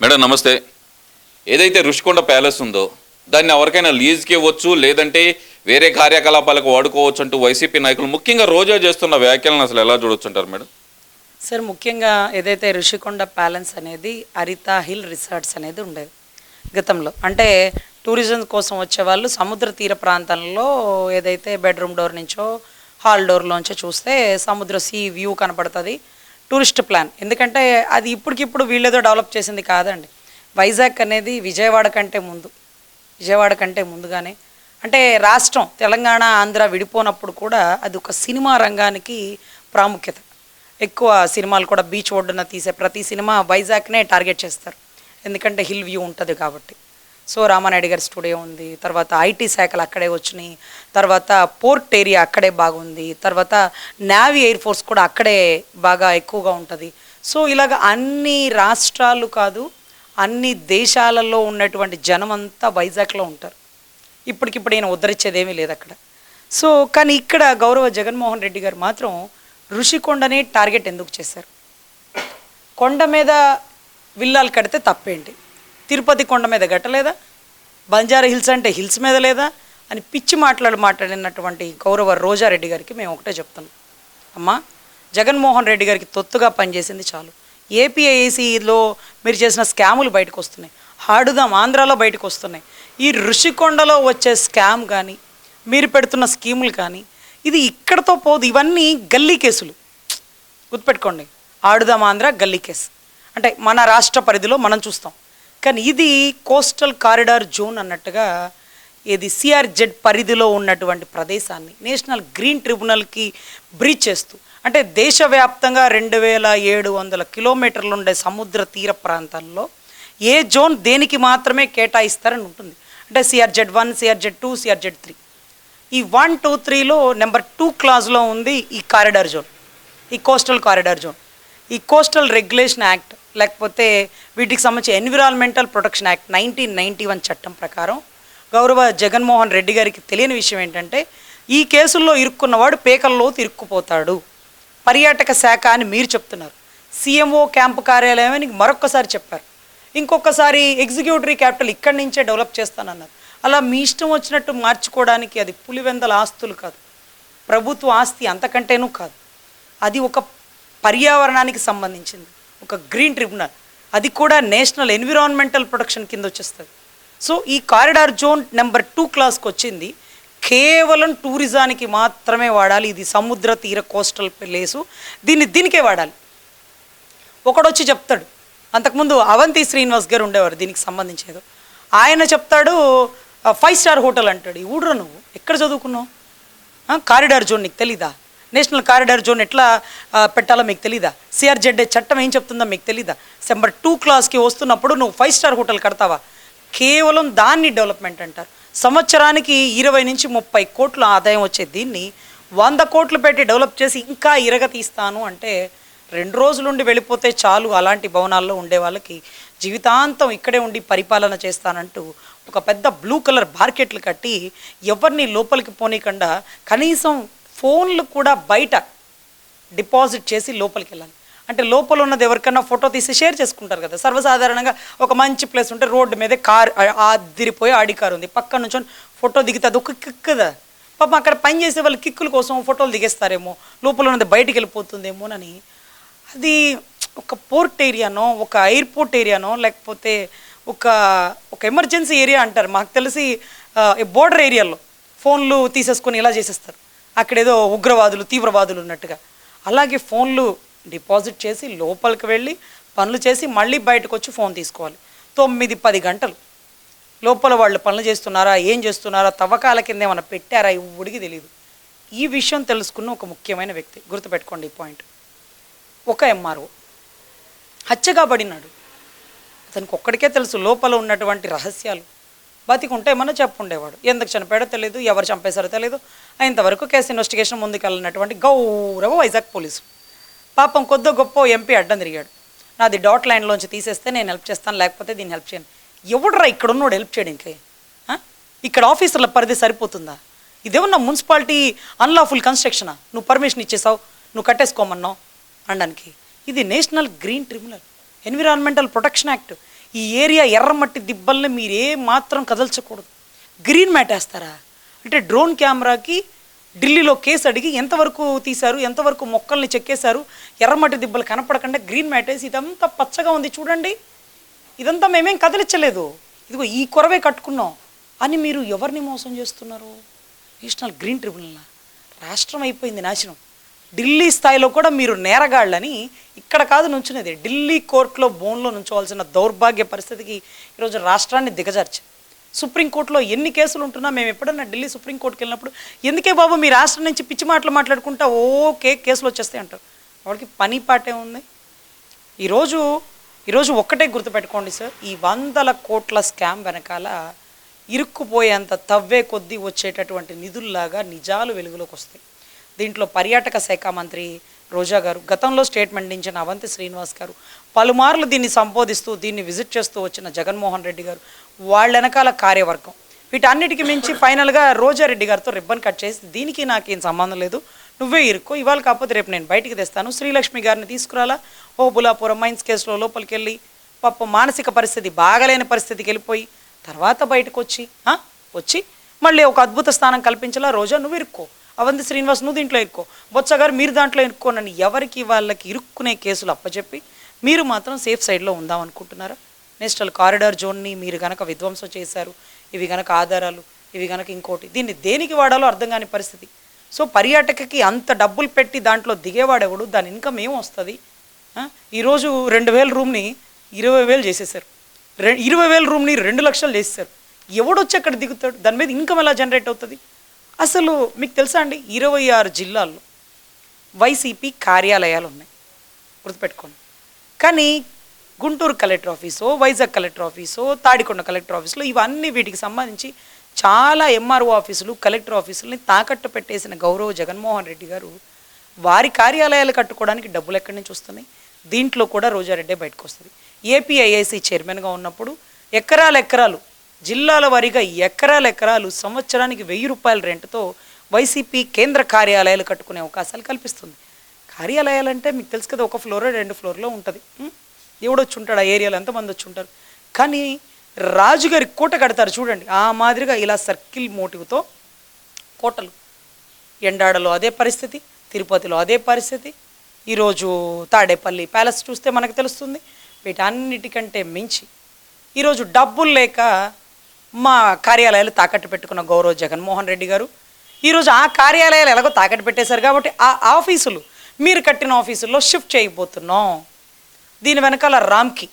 Madam నమస్తే. ఏదైతే Rushikonda palace ఉందో దాన్ని ఎవరికైనా లీజ్కి ఇవ్వచ్చు లేదంటే వేరే కార్యకలాపాలకు వాడుకోవచ్చు అంటూ వైసీపీ నాయకులు ముఖ్యంగా రోజా చేస్తున్న వ్యాఖ్యలను అసలు ఎలా చూడొచ్చుంటారు మేడం? సార్ ముఖ్యంగా ఏదైతే ఋషికొండ ప్యాలెన్స్ అనేది హరితా హిల్ రిసార్ట్స్ అనేది ఉండేది గతంలో. అంటే టూరిజం కోసం వచ్చేవాళ్ళు సముద్ర తీర ప్రాంతంలో ఏదైతే బెడ్రూమ్ డోర్ నుంచో హాల్ డోర్లోంచో చూస్తే సముద్ర సీ వ్యూ కనపడుతుంది. Tourist plan. ఎందుకంటే అది ఇప్పటికిప్పుడు వీళ్ళేదో డెవలప్ చేసింది కాదండి. వైజాగ్ అనేది విజయవాడ కంటే ముందు. విజయవాడ కంటే ముందుగానే. అంటే రాష్ట్రం తెలంగాణ ఆంధ్ర విడిపోనప్పుడు కూడా అది ఒక సినిమా రంగానికి ప్రాముఖ్యత. ఎక్కువ సినిమాలు కూడా బీచ్ ఒడ్డున తీసే ప్రతి సినిమా వైజాగ్నే టార్గెట్ చేస్తారు. ఎందుకంటే హిల్ వ్యూ ఉంటుంది కాబట్టి. సో రామానాయుడు గారి స్టూడియో ఉంది తర్వాత ఐటీ శాఖలు అక్కడే వచ్చినాయి తర్వాత పోర్ట్ ఏరియా అక్కడే బాగుంది తర్వాత నావీ ఎయిర్ ఫోర్స్ కూడా అక్కడే బాగా ఎక్కువగా ఉంటుంది. సో ఇలాగ అన్ని రాష్ట్రాలు కాదు అన్ని దేశాలలో ఉన్నటువంటి జనం అంతా వైజాగ్లో ఉంటారు. ఇప్పటికిప్పుడు ఈయన ఉద్ధరించేదేమీ లేదు అక్కడ. సో కానీ ఇక్కడ గౌరవ జగన్మోహన్ రెడ్డి గారు మాత్రం ఋషికొండనే టార్గెట్ ఎందుకు చేశారు? కొండ మీద విల్లాలు కడితే తప్పేంటి? తిరుపతి కొండ మీద గట్టలేదా? బంజారా హిల్స్ అంటే హిల్స్ మీద లేదా? అని పిచ్చి మాట్లాడి మాట్లాడినటువంటి గౌరవ రోజారెడ్డి గారికి మేము ఒకటే చెప్తున్నాం. అమ్మా జగన్మోహన్ రెడ్డి గారికి తొత్తుగా పనిచేసింది చాలు. ఏపీఐసిలో మీరు చేసిన స్కాములు బయటకు వస్తున్నాయి. హాడుదాం ఆంధ్రాలో బయటకు వస్తున్నాయి. ఈ ఋషికొండలో వచ్చే స్కామ్ కానీ మీరు పెడుతున్న స్కీములు కానీ ఇది ఇక్కడతో పోదు. ఇవన్నీ గల్లీ కేసులు. గుర్తుపెట్టుకోండి. ఆడుదాం ఆంధ్ర గల్లీ కేసు. అంటే మన రాష్ట్ర పరిధిలో మనం చూస్తాం. కానీ ఇది కోస్టల్ కారిడార్ జోన్ అన్నట్టుగా ఇది సిఆర్జెడ్ పరిధిలో ఉన్నటువంటి ప్రదేశాన్ని నేషనల్ గ్రీన్ ట్రిబ్యునల్కి బ్రీచ్ చేస్తూ అంటే దేశవ్యాప్తంగా రెండు వేల ఏడు వందల కిలోమీటర్లు ఉండే సముద్ర తీర ప్రాంతాల్లో ఏ జోన్ దేనికి మాత్రమే కేటాయిస్తారని ఉంటుంది. అంటే CRZ one CRZ two CRZ three. ఈ వన్ టూ త్రీలో నెంబర్ టూ క్లాజ్లో ఉంది ఈ కారిడార్ జోన్ ఈ కోస్టల్ కారిడార్ జోన్. ఈ కోస్టల్ రెగ్యులేషన్ యాక్ట్ లేకపోతే వీటికి సంబంధించి environmental protection act nineteen ninety one చట్టం ప్రకారం గౌరవ జగన్మోహన్ రెడ్డి గారికి తెలియని విషయం ఏంటంటే ఈ కేసుల్లో ఇరుక్కున్నవాడు పేకల్లో ఇరుక్కుపోతాడు పర్యాటక శాఖ అని మీరు చెప్తున్నారు. సీఎంఓ క్యాంపు కార్యాలయం అని మరొక్కసారి చెప్పారు. ఇంకొకసారి ఎగ్జిక్యూటివ్ క్యాపిటల్ ఇక్కడి నుంచే డెవలప్ చేస్తానన్నారు. అలా మీ ఇష్టం వచ్చినట్టు మార్చుకోవడానికి అది పులివెందల ఆస్తులు కాదు. ప్రభుత్వ ఆస్తి అంతకంటేనూ కాదు. అది ఒక పర్యావరణానికి సంబంధించింది. ఒక గ్రీన్ ట్రిబ్యునల్. అది కూడా నేషనల్ ఎన్విరాన్మెంటల్ ప్రొటెక్షన్ కింద వచ్చేస్తుంది. సో ఈ కారిడార్ జోన్ నెంబర్ టూ క్లాస్కి వచ్చింది. కేవలం టూరిజానికి మాత్రమే వాడాలి. ఇది సముద్ర తీర కోస్టల్ ప్లేసు. దీన్ని దీనికే వాడాలి. ఒకడొచ్చి చెప్తాడు. అంతకుముందు అవంతి శ్రీనివాస్ గారు ఉండేవారు దీనికి సంబంధించేదో. ఆయన చెప్తాడు ఫైవ్ స్టార్ హోటల్ అంటాడు. ఈ ఊడ్రా నువ్వు? ఎక్కడ చదువుకున్నావు? కారిడార్ జోన్ నీకు తెలీదా? నేషనల్ కారిడార్ జోన్ ఎట్లా పెట్టాలో మీకు తెలీదా? సిఆర్జెడ్ఏ చట్టం ఏం చెప్తుందో మీకు తెలీదా? సెంబర్ టూ క్లాస్కి వస్తున్నప్పుడు నువ్వు ఫైవ్ స్టార్ హోటల్ కడతావా? కేవలం దాన్ని డెవలప్మెంట్ అంటారు. సంవత్సరానికి ఇరవై నుంచి ముప్పై కోట్ల ఆదాయం వచ్చే దీన్ని వంద కోట్లు పెట్టి డెవలప్ చేసి ఇంకా ఇరగ తీస్తాను అంటే రెండు రోజులుండి వెళ్ళిపోతే చాలు అలాంటి భవనాల్లో ఉండే వాళ్ళకి జీవితాంతం ఇక్కడే ఉండి పరిపాలన చేస్తానంటూ ఒక పెద్ద బ్లూ కలర్ బార్కెట్లు కట్టి ఎవరిని లోపలికి పోనీకుండా కనీసం ఫోన్లు కూడా బయట డిపాజిట్ చేసి లోపలికి వెళ్ళాలి అంటే లోపల ఉన్నది ఎవరికన్నా ఫోటో తీసి షేర్ చేసుకుంటారు కదా. సర్వసాధారణంగా ఒక మంచి ప్లేస్ ఉంటే రోడ్డు మీదే కార్ అదిరిపోయి ఆడి కారు ఉంది. పక్క నుంచి ఫోటో దిగితే అది ఒక కిక్ కదా. పాపం అక్కడ పని చేసే వాళ్ళు కిక్కుల కోసం ఫోటోలు దిగేస్తారేమో. లోపల ఉన్నది బయటికి వెళ్ళిపోతుందేమోనని అది ఒక పోర్ట్ ఏరియానో ఒక ఎయిర్పోర్ట్ ఏరియానో లేకపోతే ఒక ఒక ఎమర్జెన్సీ ఏరియా అంటారు. మాకు తెలిసి బోర్డర్ ఏరియాలో ఫోన్లు తీసేసుకొని ఇలా చేసేస్తారు. అక్కడేదో ఉగ్రవాదులు తీవ్రవాదులు ఉన్నట్టుగా. అలాగే ఫోన్లు డిపాజిట్ చేసి లోపలికి వెళ్ళి పనులు చేసి మళ్ళీ బయటకు వచ్చి ఫోన్ తీసుకోవాలి. తొమ్మిది పది గంటలు. లోపల వాళ్ళు పనులు చేస్తున్నారా ఏం చేస్తున్నారా తవ్వకాల కింద ఏమైనా పెట్టారా ఇవ్వడికి తెలియదు ఈ విషయం తెలుసుకున్న ఒక ముఖ్యమైన వ్యక్తి గుర్తుపెట్టుకోండి ఈ పాయింట్. ఒక ఎంఆర్ఓ. హత్యగా పడినాడు. అతనికి ఒక్కడికే తెలుసు లోపల ఉన్నటువంటి రహస్యాలు. బతికుంటే ఏమన్నా చెప్పుండేవాడు. ఎందుకు చనిపోయాడో తెలియదు ఎవరు చంపేశారో తెలియదు ఇంతవరకు కేసు ఇన్వెస్టిగేషన్ ముందుకెళ్ళినటువంటి గౌరవ వైజాగ్ పోలీసు. పాపం కొద్దో గొప్ప ఎంపీ అడ్డం తిరిగాడు. నాది డాట్ లైన్లోంచి తీసేస్తే నేను హెల్ప్ చేస్తాను లేకపోతే దీన్ని హెల్ప్ చేయను. ఎవడురా ఇక్కడ ఉన్నోడు హెల్ప్ చేయడానికి? ఇక్కడ ఆఫీసర్ల పరిధి సరిపోతుందా? ఇదేమన్నా మున్సిపాలిటీ అన్లాఫుల్ కన్స్ట్రక్షనా? నువ్వు పర్మిషన్ ఇచ్చేసావు నువ్వు కట్టేసుకోమన్నావు అనడానికి. ఇది national green tribunal. Environmental protection act. ఈ ఏరియా ఎర్రమట్టి దిబ్బల్ని మీరు ఏ మాత్రం కదల్చకూడదు. గ్రీన్ మ్యాట్ వేస్తారా? అంటే డ్రోన్ కెమెరాకి ఢిల్లీలో కేసు అడిగి ఎంతవరకు తీశారు ఎంతవరకు మొక్కల్ని చెక్కేశారు ఎర్రమట్టి దిబ్బలు కనపడకుండా గ్రీన్ మ్యాట్ వేసి ఇదంతా పచ్చగా ఉంది చూడండి. ఇదంతా మేమేం కదిలించలేదు. ఇదిగో ఈ కొరవే కట్టుకున్నాం అని మీరు ఎవరిని మోసం చేస్తున్నారు? నేషనల్ గ్రీన్ ట్రిబ్యునల్ రాష్ట్రం అయిపోయింది నాశనం. ఢిల్లీ స్థాయిలో కూడా మీరు నేరగాళ్ళని ఇక్కడ కాదు నుంచునేది. ఢిల్లీ కోర్టులో బోన్లో నుంచోవాల్సిన దౌర్భాగ్య పరిస్థితికి ఈరోజు రాష్ట్రాన్ని దిగజార్చి సుప్రీంకోర్టులో ఎన్ని కేసులు ఉంటున్నా మేము ఎప్పుడన్నా ఢిల్లీ సుప్రీంకోర్టుకి వెళ్ళినప్పుడు ఎందుకే బాబు మీ రాష్ట్రం నుంచి పిచ్చి మాటలు మాట్లాడుకుంటా ఓకే కేసులు వచ్చేస్తాయి అంటారు. వాళ్ళకి పని పాటే ఉంది. ఈరోజు ఈరోజు ఒక్కటే గుర్తుపెట్టుకోండి సార్ ఈ వందల కోట్ల స్కామ్ వెనకాల ఇరుక్కుపోయేంత తవ్వే కొద్దీ వచ్చేటటువంటి నిధుల్లాగా నిజాలు వెలుగులోకి వస్తాయి. దీంట్లో పర్యాటక శాఖ మంత్రి రోజా గారు గతంలో స్టేట్మెంట్ ఇచ్చిన అవంతి శ్రీనివాస్ గారు పలుమార్లు దీన్ని సంబోధిస్తూ దీన్ని విజిట్ చేస్తూ వచ్చిన జగన్మోహన్ రెడ్డి గారు వాళ్ళ వెనకాల కార్యవర్గం. వీటన్నిటికి మించి ఫైనల్గా రోజారెడ్డి గారితో రిబ్బన్ కట్ చేసి దీనికి నాకేం సంబంధం లేదు. నువ్వే ఇరుక్కో ఇవాళ కాకపోతే రేపు నేను బయటికి తెస్తాను. శ్రీలక్ష్మి గారిని తీసుకురాలా? ఓ బులాపురం మైన్స్ కేసులో లోపలికి వెళ్ళి పాప మానసిక పరిస్థితి బాగలేని పరిస్థితికి వెళ్ళిపోయి తర్వాత బయటకు వచ్చి వచ్చి మళ్ళీ ఒక అద్భుత స్థానం కల్పించాలా రోజా నువ్వు ఇరుక్కో. అవంతి శ్రీనివాస్ నువ్వు దీంట్లో ఇరుక్కో బొత్స గారు మీరు దాంట్లో ఇరుక్కోనని ఎవరికి వాళ్ళకి ఇరుక్కునే కేసులు అప్పచెప్పి మీరు మాత్రం సేఫ్ సైడ్లో ఉందాం అనుకుంటున్నారా? నేషనల్ కారిడార్ జోన్ని మీరు గనక విధ్వంసం చేశారు ఇవి గనక ఆధారాలు ఇవి గనక ఇంకోటి. దీన్ని దేనికి వాడాలో అర్థం కాని పరిస్థితి. సో పర్యాటకకి అంత డబ్బులు పెట్టి దాంట్లో దిగేవాడెవడు? దాని ఇన్కమ్ ఏం వస్తుంది? ఈరోజు రెండు వేల రూమ్ని ఇరవై వేలు చేసేసారు రె ఇరవై వేల రూమ్ని రెండు లక్షలు చేసేసారు ఎవడొచ్చి అక్కడ దిగుతాడు? దాని మీద ఇన్కమ్ ఎలా జనరేట్ అవుతుంది? అసలు మీకు తెలుసా అండి? ఇరవై ఆరు జిల్లాల్లో వైసీపీ కార్యాలయాలు ఉన్నాయి గుర్తుపెట్టుకోండి. కానీ గుంటూరు కలెక్టర్ ఆఫీసో వైజాగ్ కలెక్టర్ ఆఫీసో తాడికొండ కలెక్టర్ ఆఫీసులో ఇవన్నీ వీటికి సంబంధించి చాలా ఎంఆర్ఓ ఆఫీసులు కలెక్టర్ ఆఫీసులని తాకట్టు పెట్టేసిన గౌరవ జగన్మోహన్ రెడ్డి గారు వారి కార్యాలయాలు కట్టుకోవడానికి డబ్బులు ఎక్కడి నుంచి వస్తున్నాయి? దీంట్లో కూడా రోజారెడ్డే బయటకు వస్తుంది. ఏపీఐఐసి చైర్మన్గా ఉన్నప్పుడు ఎకరాల ఎకరాలు జిల్లాల వారీగా ఎకరాల ఎకరాలు సంవత్సరానికి వెయ్యి రూపాయల రెంట్తో వైసీపీ కేంద్ర కార్యాలయాలు కట్టుకునే అవకాశాలు కల్పిస్తుంది. కార్యాలయాలు అంటే మీకు తెలుసు కదా ఒక ఫ్లోర్ రెండు ఫ్లోర్లో ఉంటుంది. ఎవడు వచ్చి ఉంటాడు ఆ ఏరియాలో ఎంతమంది వచ్చి ఉంటారు. కానీ రాజుగారి కోట కడతారు చూడండి ఆ మాదిరిగా ఇలా సర్కిల్ మోటివ్తో కోటలు. ఎండాడలో అదే పరిస్థితి తిరుపతిలో అదే పరిస్థితి ఈరోజు తాడేపల్లి ప్యాలెస్ చూస్తే మనకు తెలుస్తుంది. వీటన్నిటికంటే మించి ఈరోజు డబ్బులు లేక మా కార్యాలయాలు తాకట్టు పెట్టుకున్న గౌరవ్ జగన్మోహన్ రెడ్డి గారు. ఈరోజు ఆ కార్యాలయాలు ఎలాగో తాకట్టు పెట్టేశారు కాబట్టి ఆ ఆఫీసులు మీరు కట్టిన ఆఫీసుల్లో షిఫ్ట్ చేయబోతున్నాం. దీని వెనకాల రామ్కి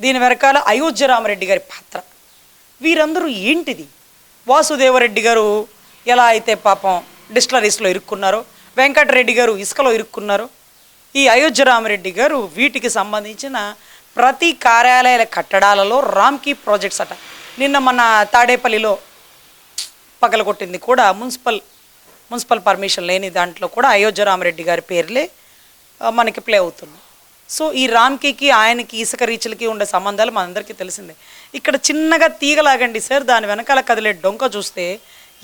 దీని వెనకాల అయోధ్య రామరెడ్డి గారి పాత్ర. వీరందరూ ఏంటిది? వాసుదేవరెడ్డి గారు ఎలా అయితే పాపం డిస్టలరీస్లో ఇరుక్కున్నారో వెంకటరెడ్డి గారు ఇసుకలో ఇరుక్కున్నారో ఈ అయోధ్య రామరెడ్డి గారు వీటికి సంబంధించిన ప్రతి కార్యాలయాల కట్టడాలలో రామ్కీ ప్రాజెక్ట్స్ అట. నిన్న మన తాడేపల్లిలో పగలగొట్టింది కూడా మున్సిపల్ మున్సిపల్ పర్మిషన్ లేని దాంట్లో కూడా అయోధ్య రామరెడ్డి గారి పేర్లే మనకి ప్లే అవుతుంది సో ఈ రామ్కీకి ఆయనకి ఇసుక రీచ్లకి ఉండే సంబంధాలు మనందరికీ తెలిసిందే. ఇక్కడ చిన్నగా తీగలాగండి సార్ దాని వెనకాల కదిలే డొంక చూస్తే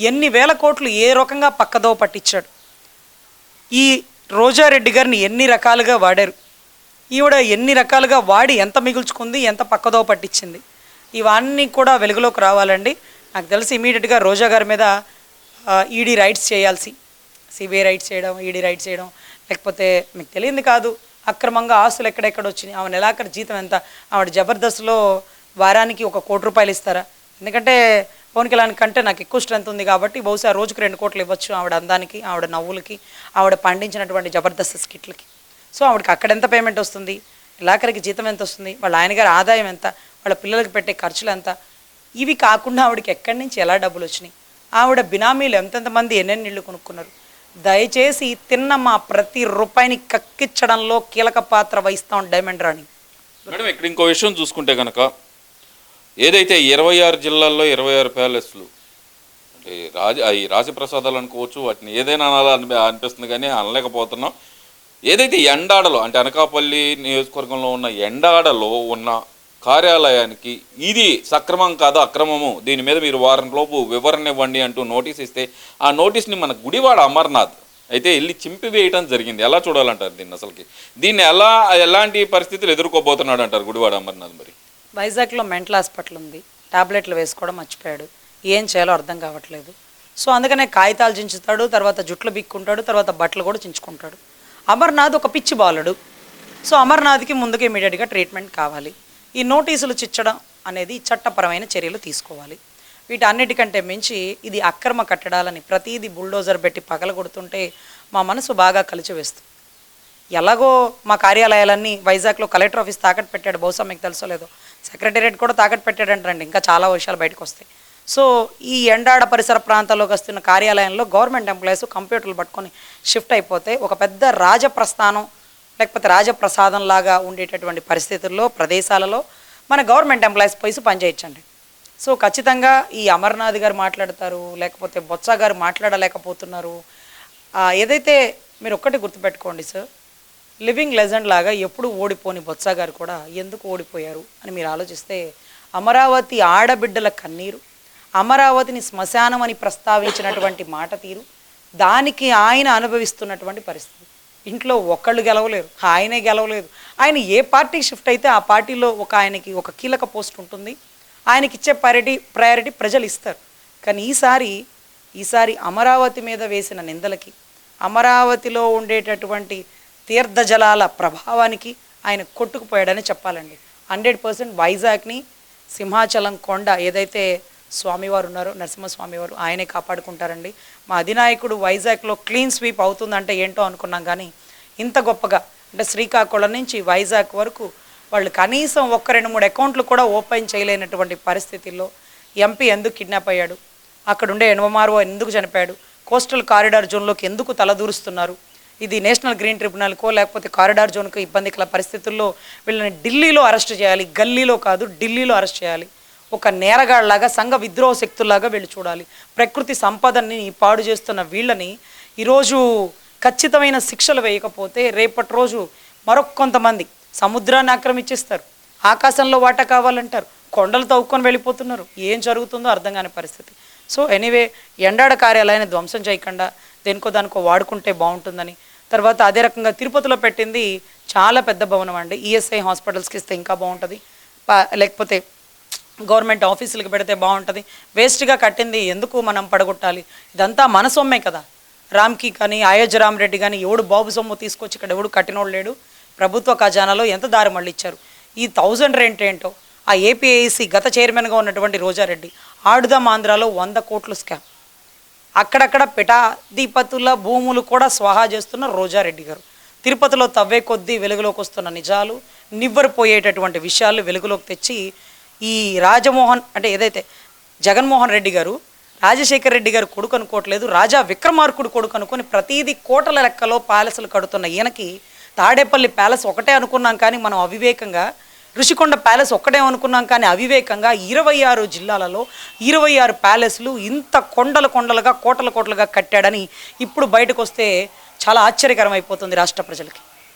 ఎన్ని వేల కోట్లు ఏ రకంగా పక్కదో పట్టించాడు. ఈ రోజారెడ్డి గారిని ఎన్ని రకాలుగా వాడారు. ఈవిడ ఎన్ని రకాలుగా వాడి ఎంత మిగుల్చుకుంది ఎంత పక్కదో పట్టించింది. ఇవన్నీ కూడా వెలుగులోకి రావాలండి. నాకు తెలిసి ఇమీడియట్గా రోజా గారి మీద ఈడీ రైట్స్ చేయాల్సి సిబిఐ రైట్స్ చేయడం ఈడీ రైట్స్ చేయడం లేకపోతే మీకు తెలియంది కాదు అక్రమంగా ఆస్తులు ఎక్కడెక్కడ వచ్చినాయి ఆమె నెలాఖరు జీతం ఎంత ఆవిడ జబర్దస్త్లో వారానికి ఒక కోటి రూపాయలు ఇస్తారా? ఎందుకంటే పవన్ కళ్యాణ్ కంటే నాకు ఎక్కువ స్ట్రెంత్ ఉంది కాబట్టి బహుశా రోజుకు రెండు కోట్లు ఇవ్వచ్చు ఆవిడ అందానికి ఆవిడ నవ్వులకి ఆవిడ పండించినటువంటి జబర్దస్త్ స్కిట్లకి. సో ఆవిడకి అక్కడ ఎంత పేమెంట్ వస్తుంది? నెలాఖరికి జీతం ఎంత వస్తుంది? వాళ్ళ ఆయన గారి ఆదాయం ఎంత? వాళ్ళ పిల్లలకి పెట్టే ఖర్చులు ఎంత? ఇవి కాకుండా ఆవిడకి ఎక్కడి నుంచి ఎలా డబ్బులు వచ్చినాయి? ఆవిడ బినామీలు ఎంతెంత మంది ఎన్నెన్ని ఇళ్ళు కొనుక్కున్నారు? దయచేసి తిన్న మా ప్రతి రూపాయిని కక్కించడంలో కీలక పాత్ర వహిస్తాం డైమండ్ రాణి. మేడం ఇక్కడ ఇంకో విషయం చూసుకుంటే కనుక ఏదైతే ఇరవై ఆరు జిల్లాల్లో ఇరవై ఆరు ప్యాలెస్లు అంటే రాజ ఈ రాజప్రసాదాలు అనుకోవచ్చు వాటిని ఏదైనా అనాలా అనిపిస్తుంది కానీ అనలేకపోతున్నాం. ఏదైతే ఎండాడలో అంటే అనకాపల్లి నియోజకవర్గంలో ఉన్న ఎండాడలో ఉన్న కార్యాలయానికి ఇది సక్రమం కాదు అక్రమము. దీని మీద మీరు వారం లోపు వివరణ ఇవ్వండి అంటూ నోటీస్ ఇస్తే ఆ నోటీస్ని మన గుడివాడ అమర్నాథ్ అయితే వెళ్ళి చింపివేయటం జరిగింది. ఎలా చూడాలంటారు దీన్ని అసలుకి? దీన్ని ఎలా ఎలాంటి పరిస్థితులు ఎదుర్కోబోతున్నాడు అంటారు గుడివాడ అమర్నాథ్ మరి? వైజాగ్లో మెంటల్ హాస్పిటల్ ఉంది. టాబ్లెట్లు వేసుకోవడం మర్చిపోయాడు. ఏం చేయాలో అర్థం కావట్లేదు. సో అందుకనే కాగితాలు చించుతాడు తర్వాత జుట్లు బిక్కుంటాడు తర్వాత బట్టలు కూడా చించుకుంటాడు. అమర్నాథ్ ఒక పిచ్చి బాలుడు. సో అమర్నాథ్కి ముందుకు ఇమీడియట్గా ట్రీట్మెంట్ కావాలి. ఈ నోటీసులు చిచ్చడం అనేది చట్టపరమైన చర్యలు తీసుకోవాలి. వీటన్నిటికంటే మించి ఇది అక్రమ కట్టడాలని ప్రతిదీ బుల్డోజర్ పెట్టి పగలగొడుతుంటే మా మనసు బాగా కలిచివేస్తుంది ఎలాగో మా కార్యాలయాలన్నీ వైజాగ్లో కలెక్టర్ ఆఫీస్ తాకట్టు పెట్టాడు. బహుశా మీకు తెలుసో లేదో. సెక్రటేరియట్ కూడా తాకట్టు పెట్టాడంటారండి. ఇంకా చాలా విషయాలు బయటకు వస్తాయి సో ఈ ఎండాడ పరిసర ప్రాంతాల్లోకి వస్తున్న కార్యాలయంలో గవర్నమెంట్ ఎంప్లాయీస్ కంప్యూటర్లు పట్టుకొని షిఫ్ట్ అయిపోతే ఒక పెద్ద రాజప్రస్థానం లేకపోతే రాజప్రసాదం లాగా ఉండేటటువంటి పరిస్థితుల్లో ప్రదేశాలలో మన గవర్నమెంట్ ఎంప్లాయీస్ పోయి పనిచేయచ్చండి. సో ఖచ్చితంగా ఈ అమర్నాథ్ గారు మాట్లాడతారు లేకపోతే బొత్స గారు మాట్లాడలేకపోతున్నారు. ఏదైతే మీరు ఒక్కటి గుర్తుపెట్టుకోండి సార్ లివింగ్ లెజెండ్ లాగా ఎప్పుడు ఓడిపోని బొత్స గారు కూడా ఎందుకు ఓడిపోయారు అని మీరు ఆలోచిస్తే అమరావతి ఆడబిడ్డల కన్నీరు అమరావతిని శ్మశానం అని ప్రస్తావించినటువంటి మాట తీరు దానికి ఆయన అనుభవిస్తున్నటువంటి పరిస్థితి. ఇంట్లో ఒక్కళ్ళు గెలవలేరు ఆయనే గెలవలేదు. ఆయన ఏ పార్టీ షిఫ్ట్ అయితే ఆ పార్టీలో ఒక ఆయనకి ఒక కీలక పోస్ట్ ఉంటుంది. ఆయనకి ఇచ్చే ప్రయారిటీ ప్రయారిటీ ప్రజలు ఇస్తారు. కానీ ఈసారి ఈసారి అమరావతి మీద వేసిన నిందలకి అమరావతిలో ఉండేటటువంటి తీర్థజలాల ప్రభావానికి ఆయన కొట్టుకుపోయాడని చెప్పాలండి. హండ్రెడ్ పర్సెంట్ వైజాగ్ని సింహాచలం కొండ ఏదైతే స్వామివారు ఉన్నారో నరసింహస్వామివారు ఆయనే కాపాడుకుంటారండి. మా అధినాయకుడు వైజాగ్లో క్లీన్ స్వీప్ అవుతుందంటే ఏంటో అనుకున్నాం కానీ ఇంత గొప్పగా అంటే శ్రీకాకుళం నుంచి వైజాగ్ వరకు వాళ్ళు కనీసం ఒక్క రెండు మూడు అకౌంట్లు కూడా ఓపెన్ చేయలేనటువంటి పరిస్థితుల్లో ఎంపీ ఎందుకు కిడ్నాప్ అయ్యాడు? అక్కడుండే ఎనవమారో ఎందుకు చనిపోయాడు? కోస్టల్ కారిడార్ జోన్లోకి ఎందుకు తలదూరుస్తున్నారు? ఇది నేషనల్ గ్రీన్ ట్రిబ్యునల్కో లేకపోతే కారిడార్ జోన్కో ఇబ్బంది కల పరిస్థితుల్లో వీళ్ళని ఢిల్లీలో అరెస్ట్ చేయాలి గల్లీలో కాదు ఢిల్లీలో అరెస్ట్ చేయాలి. ఒక నేరగాళ్ళాగా సంఘ విద్రోహ శక్తుల్లాగా వీళ్ళు చూడాలి. ప్రకృతి సంపదని పాడు చేస్తున్న వీళ్ళని ఈరోజు ఖచ్చితమైన శిక్షలు వేయకపోతే రేపటి రోజు మరొక కొంతమంది సముద్రాన్ని ఆక్రమించేస్తారు. ఆకాశంలో వాటా కావాలంటారు. కొండలు తవ్వుకొని వెళ్ళిపోతున్నారు. ఏం జరుగుతుందో అర్థం కాని పరిస్థితి. సో ఎనీవే ఎండాడ కార్యాలయాన్ని ధ్వంసం చేయకుండా దేనికో దానికో వాడుకుంటే బాగుంటుందని. తర్వాత అదే రకంగా తిరుపతిలో పెట్టింది చాలా పెద్ద భవనం అండి. ఈఎస్ఐ హాస్పిటల్స్కి ఇస్తే ఇంకా బాగుంటుంది. లేకపోతే గవర్నమెంట్ ఆఫీసులకు పెడితే బాగుంటుంది. వేస్ట్గా కట్టింది ఎందుకు మనం పడగొట్టాలి? ఇదంతా మన సొమ్మే కదా. రామ్కి కానీ అయోధ్య రామరెడ్డి కానీ ఎవడు బాబు సొమ్ము తీసుకొచ్చి ఇక్కడ ఎవడు కట్టినోడు లేడు. ప్రభుత్వ ఖజానాలో ఎంత దారి మళ్ళీ ఇచ్చారు ఈ థౌజండ్ రెంట్ ఏంటో? ఆ ఏపీఐసి గత చైర్మన్గా ఉన్నటువంటి రోజారెడ్డి ఆడుదాం ఆంధ్రాలో వంద కోట్లు స్కామ్ అక్కడక్కడ పిఠాధిపతుల భూములు కూడా స్వాహా చేస్తున్న రోజారెడ్డి గారు. తిరుపతిలో తవ్వే కొద్దీ వెలుగులోకి వస్తున్న నిజాలు నివ్వరిపోయేటటువంటి విషయాలు వెలుగులోకి తెచ్చి ఈ రాజమోహన్ అంటే ఏదైతే జగన్మోహన్ రెడ్డి గారు రాజశేఖర్ రెడ్డి గారు కొడుకు అనుకోవట్లేదు రాజా విక్రమార్కుడు కొడుకు అనుకొని ప్రతీది కోటల లెక్కలో ప్యాలెస్లు కడుతున్న ఈయనకి తాడేపల్లి ప్యాలెస్ ఒకటే అనుకున్నాం కానీ మనం అవివేకంగా ఋషికొండ ప్యాలెస్ ఒక్కటే అనుకున్నాం కానీ అవివేకంగా ఇరవై ఆరు జిల్లాలలో ఇరవై ఆరు ప్యాలెస్లు ఇంత కొండలు కొండలుగా కోటల కోటలుగా కట్టాడని ఇప్పుడు బయటకు వస్తే చాలా ఆశ్చర్యకరం అయిపోతుంది రాష్ట్ర ప్రజలకి.